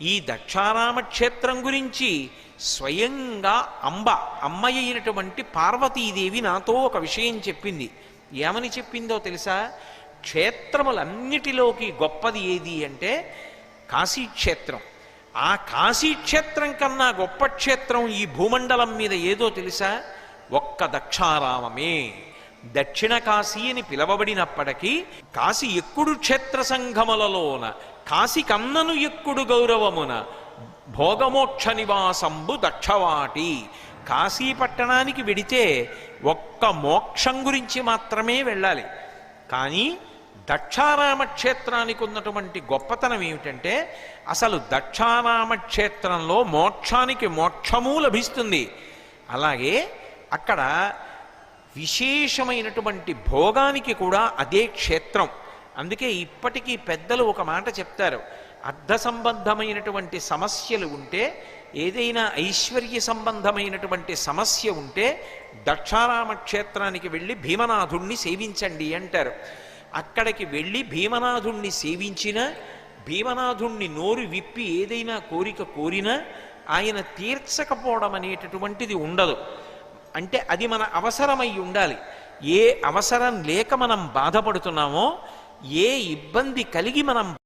ఈ దక్షారామ క్షేత్రం గురించి స్వయంగా అంబ అమ్మ అయినటువంటి పార్వతీదేవి నాతో ఒక విషయం చెప్పింది. ఏమని చెప్పిందో తెలుసా? క్షేత్రములన్నిటిలోకి గొప్పది ఏది అంటే కాశీక్షేత్రం. ఆ కాశీక్షేత్రం కన్నా గొప్ప క్షేత్రం ఈ భూమండలం మీద ఏదో తెలుసా? ఒక్క దక్షారామమే. దక్షిణ కాశీ అని పిలవబడినప్పటికీ కాశీ ఎక్కుడు క్షేత్ర సంఘములలోన కాశీ కన్నను ఎక్కుడు గౌరవమున భోగమోక్ష నివాసంబు దక్షవాటి. కాశీ పట్టణానికి వెడితే ఒక్క మోక్షం గురించి మాత్రమే వెళ్ళాలి. కానీ దక్షారామ క్షేత్రానికి ఉన్నటువంటి గొప్పతనం ఏమిటంటే అసలు దక్షారామ క్షేత్రంలో మోక్షానికి మోక్షము లభిస్తుంది. అలాగే అక్కడ విశేషమైనటువంటి భోగానికి కూడా అదే క్షేత్రం. అందుకే ఇప్పటికీ పెద్దలు ఒక మాట చెప్తారు. అర్ధ సంబంధమైనటువంటి సమస్యలు ఉంటే ఏదైనా ఐశ్వర్య సంబంధమైనటువంటి సమస్య ఉంటే దక్షారామ క్షేత్రానికి వెళ్ళి భీమనాథుణ్ణి సేవించండి అంటారు. అక్కడికి వెళ్ళి భీమనాథుణ్ణి సేవించిన భీమనాథుణ్ణి నోరు విప్పి ఏదైనా కోరిక కోరినా ఆయన తీర్చకపోవడం అనేటటువంటిది ఉండదు. అంటే అది మన అవసరమై ఉండాలి. ఏ అవసరం లేక మనం బాధపడుతున్నామో ఏ ఇబ్బంది కలిగి మనం